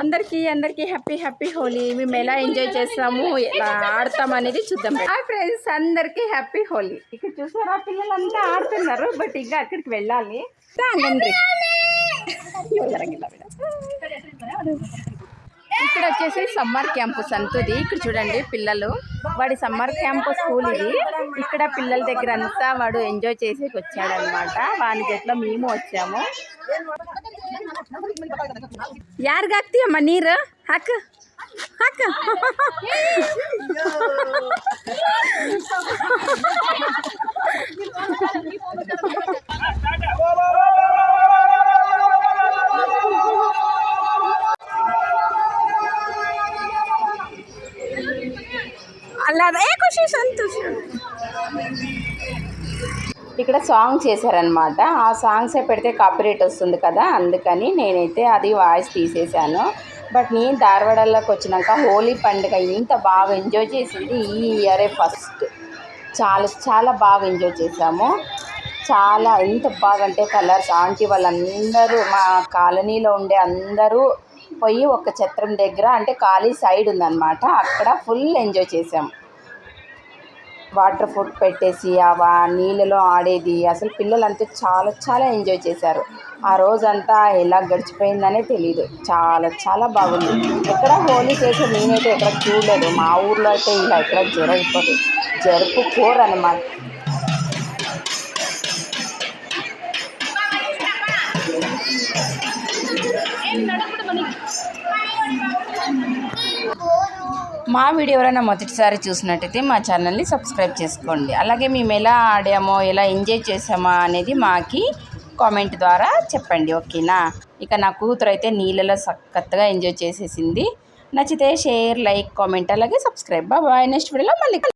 అందరికీ అందరికీ happy happy Holi. మేము ఎలా ఎంజాయ్ చేస్తాము ఎలా ఆడతాం అనేది చూద్దాం. హాయ్ ఫ్రెండ్స్ అందరికీ హ్యాపీ హోలీ. ఇక్కడ చూసారా పిల్లలంతా ఆడుతున్నారు బట్ ఇంకా అక్కడికి వెళ్ళాలి. ఇక్కడ వచ్చేసి సమ్మర్ క్యాంప్ సంతుది ఇక్కడ చూడండి పిల్లలు. వాడి సమ్మర్ క్యాంప్ స్కూల్ ఇది. ఇక్కడ పిల్లల దగ్గర అంతా వాడు ఎంజాయ్ చేసి వచ్చాడు అనమాట వాని జట్లో మేము వచ్చాము. యారిగాక్తి అమ్మ నీరు? హక్ హక్ అల్లాద. ఏ ఖుషి సంతోష్. ఇక్కడ సాంగ్ చేశారనమాట ఆ సాంగ్సే పెడితే కాపీరేట్ వస్తుంది కదా అందుకని నేనైతే అది వాయిస్ తీసేశాను. బట్ నేను ధారవాడలోకి వచ్చినాక హోలీ పండుగ ఇంత బాగా ఎంజాయ్ చేసింది ఈ ఇయరే ఫస్ట్. చాలా చాలా బాగా ఎంజాయ్ చేసాము చాలా ఎంత బాగా అంటే కలర్స్ ఆంటీ వాళ్ళందరూ మా కాలనీలో ఉండే అందరూ పోయి ఒక ఛత్రం దగ్గర అంటే ఖాళీ సైడ్ ఉందన్నమాట. అక్కడ ఫుల్ ఎంజాయ్ చేసాము వాటర్ ఫుడ్ పెట్టేసి ఆ నీళ్ళలో ఆడేది. అసలు పిల్లలంతా చాలా చాలా ఎంజాయ్ చేశారు. ఆ రోజంతా ఎలా గడిచిపోయిందనే తెలియదు చాలా చాలా బాగుంది. ఎక్కడ హోలీ చేసే నేనైతే ఎక్కడ చూడలేదు. మా ఊర్లో అయితే ఇలా ఎక్కడ జరగకపోతే జరుపుకోరు అనమాట మా వీడియో ఎవరైనా మొదటిసారి చూసినట్టయితే మా ఛానల్ని సబ్స్క్రైబ్ చేసుకోండి. అలాగే మేము ఎలా ఆడామో ఎలా ఎంజాయ్ చేసామా అనేది మాకి కామెంట్ ద్వారా చెప్పండి ఓకేనా? ఇక నా కూతురు అయితే నీళ్ళలో సక్కత్తుగా ఎంజాయ్ చేసేసింది. నచ్చితే షేర్ లైక్ కామెంట్ అలాగే సబ్స్క్రైబ్. బాయ్ నెక్స్ట్ వీడియోలో మళ్ళీ